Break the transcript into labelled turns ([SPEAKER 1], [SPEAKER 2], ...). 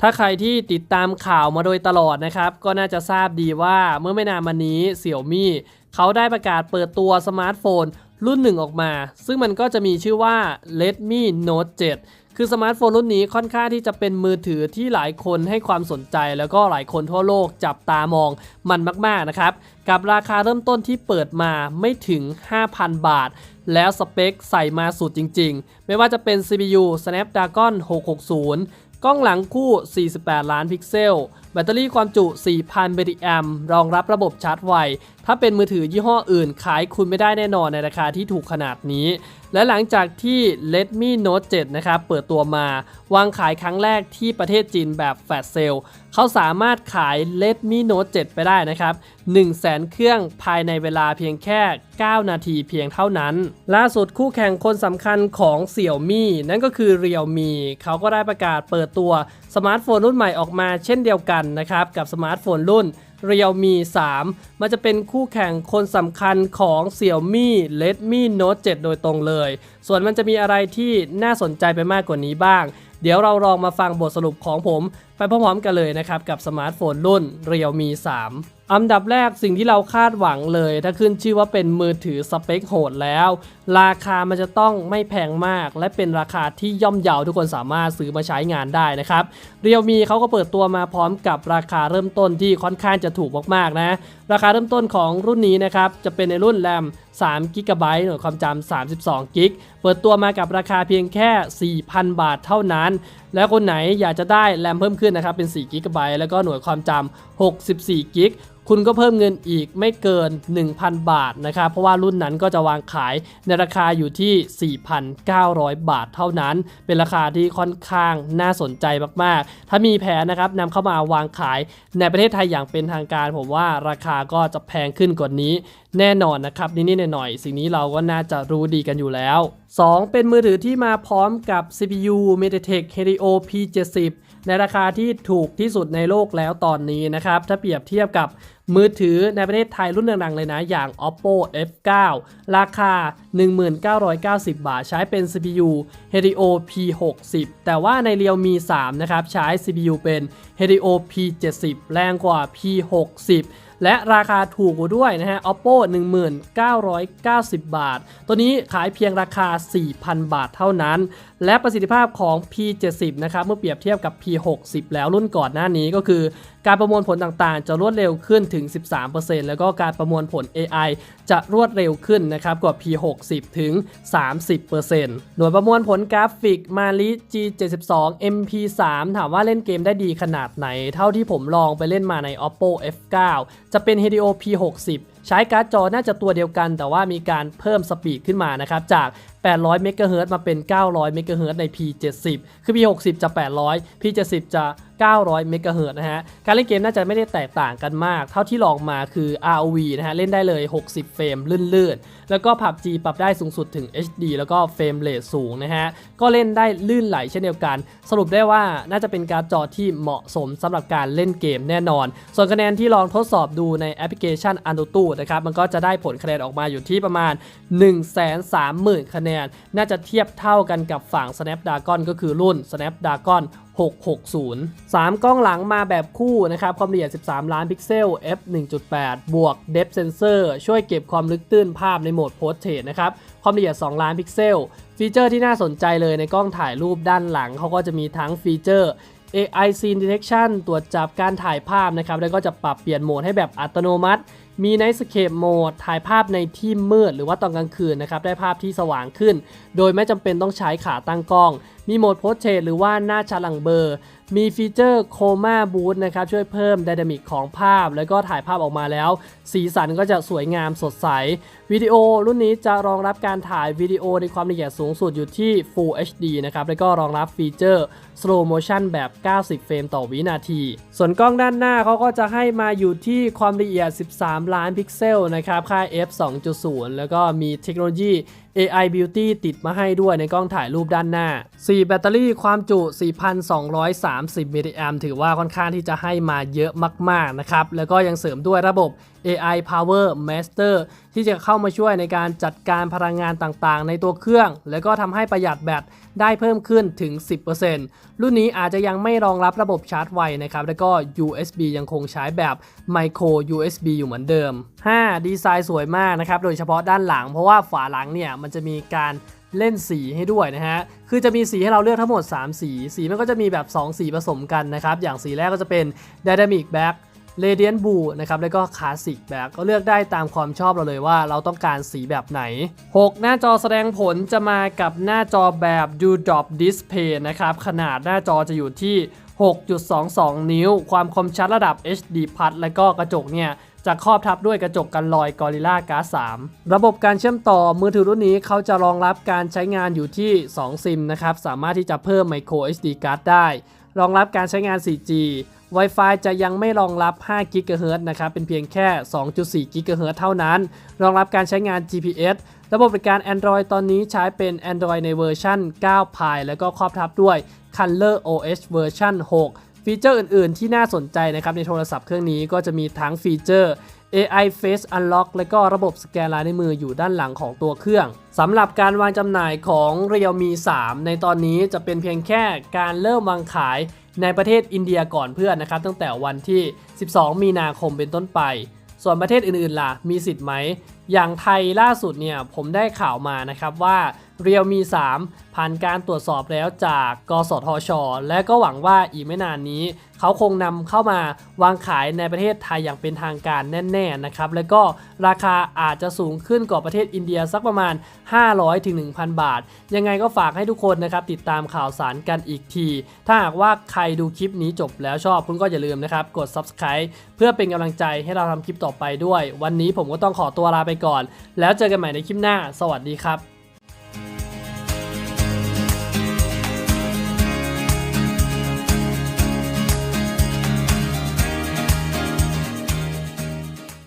[SPEAKER 1] ถ้าใครที่ติดตามข่าวมาโดยตลอดนะครับ ก็น่าจะทราบดีว่าเมื่อไม่นานมานี้เสี่ยวมี่เขาได้ประกาศเปิดตัวสมาร์ทโฟน รุ่นหนึ่งออกมา ซึ่งมันก็จะมีชื่อว่า Redmi Note 7 คือสมาร์ทโฟนรุ่นนี้ค่อนข้างที่จะเป็นมือถือที่หลายคนให้ความสนใจ แล้วก็หลายคนทั่วโลกจับตามองมันมาก ๆ นะครับ กับราคาเริ่มต้นที่เปิดมาไม่ถึง 5,000 บาทแล้วสเปคใส่มาสุดจริง ๆ ไม่ว่าจะเป็น CPU Snapdragon 660 กล้องหลังคู่ 48 ล้านพิกเซล แบตเตอรี่ความจุ 4,000มิลลิแอมรองรับระบบชาร์จไว ถ้าเป็นมือถือยี่ห้ออื่นขายคุณไม่ได้แน่นอนในราคาที่ถูกขนาดนี้ และหลังจากที่ Redmi Note 7 นะครับ เปิดตัวมาวางขายครั้งแรกที่ประเทศจีนแบบแฟลชเซลล์เขาสามารถขาย Redmi Note 7 ไปได้นะครับ 100,000 เครื่องภายในเวลาเพียงแค่ 9 นาทีเพียงเท่านั้น ล่าสุดคู่แข่งคนสำคัญของเสี่ยวมี่นั่นก็คือ Realme เขาก็ได้ประกาศเปิดตัวสมาร์ทโฟนรุ่นใหม่ออกมาเช่นเดียวกันนะครับ กับสมาร์ทโฟนรุ่น เรียวมี 3 มันจะเป็นคู่แข่งคนสำคัญของเสี่ยวมี่เลดมี่โน้ต7โดยตรงเลย ส่วนมันจะมีอะไรที่น่าสนใจไปมากกว่านี้บ้าง เดี๋ยวเราลองมาฟังบทสรุปของผมไปพร้อมๆกันเลยนะครับ กับสมาร์ทโฟนรุ่น Realme 3 อันดับแรกสิ่งที่เราคาดหวังเลย ถ้าขึ้นชื่อว่าเป็นมือถือสเปคโหดแล้ว ราคามันจะต้องไม่แพงมาก และเป็นราคาที่ย่อมเยาวทุกคนสามารถซื้อมาใช้งานได้นะครับเรียวมีเขาก็เปิดตัวมาพร้อมกับราคาเริ่มต้นที่ค่อนข้างจะถูกมากๆนะ ราคาเริ่มต้นของรุ่นนี้นะครับจะเป็นในรุ่นแรม3 g b หน่วยความจำ32กิกเปิดตัวมากับราคาเพียงแค่ 4,000 บาทเท่านั้น แล้วคนไหนอยากจะได้แรมเพิ่มขึ้นนะครับเป็น4 g b แล้วก็หน่วยความจำ64กิกคุณก็เพิ่มเงินอีกไม่เกิน 1,000 บาทนะครับ เพราะว่ารุ่นนั้นก็จะวางขายในราคาอยู่ที่ 4,900 บาทเท่านั้น เป็นราคาที่ค่อนข้างน่าสนใจมากๆ ถ้ามีแผนนะครับนำเข้ามาวางขายในประเทศไทยอย่างเป็นทางการ ผมว่าราคาก็จะแพงขึ้นกว่านี้ แน่นอนนะครับนิดๆหน่อยๆสิ่งนี้เราก็น่าจะรู้ดีกันอยู่แล้ว 2 เป็นมือถือที่มาพร้อมกับ CPU MediaTek Helio P70 ในราคาที่ถูกที่สุดในโลกแล้วตอนนี้นะครับ ถ้าเปรียบเทียบกับมือถือในประเทศไทยรุ่นดังๆเลยนะ อย่าง Oppo F9 ราคา 1990 บาท ใช้เป็น CPU Helio P60 แต่ว่าใน Realme 3นะครับ ใช้ CPU เป็น Helio P70 แรงกว่า P60 และราคาถูกกว่าด้วยนะฮะ Oppo 1990 บาท ตัวนี้ขายเพียงราคา 4,000 บาทเท่านั้น และประสิทธิภาพของ P70 นะครับ เมื่อเปรียบเทียบกับ P60 แล้วรุ่นก่อนหน้านี้ก็คือ การประมวลผลต่างๆ จะรวดเร็วขึ้นถึง 13%แล้วก็การประมวลผล AI จะรวดเร็วขึ้นนะครับกว่า P60 ถึง 30%หน่วยประมวลผลกราฟิก Mali G72 MP3 ถามว่าเล่นเกมได้ดีขนาดไหน เท่าที่ผมลองไปเล่นมาใน Oppo F9 จะเป็น Helio P60 ใช้การ์ดจอน่าจะตัวเดียวกัน แต่ว่ามีการเพิ่มสปีดขึ้นมานะครับจาก800เมกะเฮิรตมาเป็น 900เมกะเฮิรตใน P70 คือ P60 จะ 800 P70 จะ 900เมกะเฮิรตนะฮะ การเล่นเกมน่าจะไม่ได้แตกต่างกันมาก เท่าที่ลองมาคือ ROV นะฮะ เล่นได้เลย 60 เฟรมลื่นๆ แล้วก็ PUBG ปรับได้สูงสุดถึง HD แล้วก็เฟรมเรทสูงนะฮะ ก็เล่นได้ลื่นไหลเช่นเดียวกัน สรุปได้ว่าน่าจะเป็นการ์ดจอที่เหมาะสมสำหรับการเล่นเกมแน่นอน ส่วนคะแนนที่ลองทดสอบดูในแอปพลิเคชัน Antutu นะครับมันก็จะได้ผลคะแนนออกมาอยู่ที่ประมาณ 130,000 คะแนน น่าจะเทียบเท่ากันกับฝั่ง Snapdragon ก็คือรุ่น Snapdragon 660 3 กล้องหลังมาแบบคู่นะครับ ความละเอียด 13 ล้านพิกเซล f 1.8 บวก depth sensor ช่วยเก็บความลึกตื้นภาพในโหมด portrait นะครับ ความละเอียด 2 ล้านพิกเซล ฟีเจอร์ที่น่าสนใจเลยในกล้องถ่ายรูปด้านหลัง เขาก็จะมีทั้งฟีเจอร์ AI Scene Detection ตรวจจับการถ่ายภาพนะครับ แล้วก็จะปรับเปลี่ยนโหมดให้แบบอัตโนมัติ มี Night Scape Mode ถ่ายภาพในที่มืดหรือว่าตอนกลางคืนนะครับได้ภาพที่สว่างขึ้น โดยไม่จำเป็นต้องใช้ขาตั้งกล้อง มีโหมดโพสเทรหรือว่าหน้าชาร์ลังเบอร์ มีฟีเจอร์โคม่าบูทนะครับช่วยเพิ่มไดนามิกของภาพ แล้วก็ถ่ายภาพออกมาแล้ว สีสันก็จะสวยงามสดใส วิดีโอรุ่นนี้จะรองรับการถ่ายวิดีโอในความละเอียดสูงสุดอยู่ที่ Full HD นะครับแล้วก็รองรับฟีเจอร์ Slow Motion แบบ 90 เฟรมต่อวินาที ส่วนกล้องด้านหน้าเขาก็จะให้มาอยู่ที่ความละเอียด 13 ล้านพิกเซลนะครับค่า f 2.0 แล้วก็มีเทคโนโลยี AI Beauty ติดมาให้ด้วยในกล้องถ่ายรูปด้านหน้า 4 แบตเตอรี่ความจุ 4,230 มิลลิแอมถือว่าค่อนข้างที่จะให้มาเยอะมากๆนะครับ แล้วก็ยังเสริมด้วยระบบ AI Power Master ที่จะเข้ามาช่วยในการจัดการพลังงานต่างๆ ในตัวเครื่อง แล้วก็ทำให้ประหยัดแบตได้เพิ่มขึ้นถึง 10%รุ่นนี้อาจจะยังไม่รองรับระบบชาร์จไวนะครับ แล้วก็ USB ยังคงใช้แบบ Micro USB อยู่เหมือนเดิม 5. ดีไซน์สวยมากนะครับ โดยเฉพาะด้านหลัง เพราะว่าฝาหลังเนี่ยมันจะมีการเล่นสีให้ด้วยนะฮะ คือจะมีสีให้เราเลือกทั้งหมด 3 สี สีมันก็จะมีแบบ 2 สีผสมกันนะครับ อย่างสีแรกก็จะเป็น Dynamic Black Radiant Blue นะครับแล้วก็ Classic Black ก็เลือกได้ตามความชอบเราเลยว่าเราต้องการสีแบบไหน 6 หน้าจอแสดงผลจะมากับหน้าจอแบบ Do Drop Display นะครับขนาดหน้าจอจะอยู่ที่ 6.22 นิ้ว ความคมชัดระดับ HD+ แล้วก็กระจกเนี่ยจะครอบทับด้วยกระจกกันรอย Gorilla Glass 3 ระบบการเชื่อมต่อมือถือรุ่นนี้เขาจะรองรับการใช้งานอยู่ที่ 2 ซิมนะครับ สามารถที่จะเพิ่ม Micro SD card ได้ รองรับการใช้งาน 4G Wi-Fi จะยังไม่รองรับ 5 GHz นะครับ เป็นเพียงแค่ 2.4 GHz เท่านั้น รองรับการใช้งาน GPS ระบบบริการ Android ตอนนี้ใช้เป็น Android ในเวอร์ชัน9 Pie แล้วก็ครอบทับด้วย Color OS เวอร์ชัน6 ฟีเจอร์อื่น ๆ ที่น่าสนใจนะครับในโทรศัพท์เครื่องนี้ก็จะมีทั้งฟีเจอร์ AI Face Unlock และก็ระบบสแกนลายนิ้วมืออยู่ด้านหลังของตัวเครื่องสำหรับการวางจำหน่ายของ Realme 3 ในตอนนี้จะเป็นเพียงแค่การเริ่มวางขายในประเทศอินเดียก่อนเพื่อนนะครับ ตั้งแต่วันที่ 12 มีนาคมเป็นต้นไป ส่วนประเทศอื่น ๆ ล่ะ มีสิทธิ์ไหม อย่างไทยล่าสุดเนี่ยผมได้ข่าวมานะครับว่า Realme 3ผ่านการตรวจสอบแล้วจากกสทช และก็หวังว่าอีกไม่นานนี้ เขาคงนำเข้ามาวางขายในประเทศไทยอย่างเป็นทางการแน่ๆนะครับ แล้วก็ราคาอาจจะสูงขึ้นกว่าประเทศอินเดียสักประมาณ 500-1,000 บาท ยังไงก็ฝากให้ทุกคนนะครับติดตามข่าวสารกันอีกที ถ้าหากว่าใครดูคลิปนี้จบแล้วชอบคุณก็อย่าลืมนะครับกด subscribe เพื่อเป็นกำลังใจให้เราทำคลิปต่อไปด้วย วันนี้ผมก็ต้องขอตัวลาไปก่อน แล้วเจอกันใหม่ในคลิปหน้า สวัสดีครับ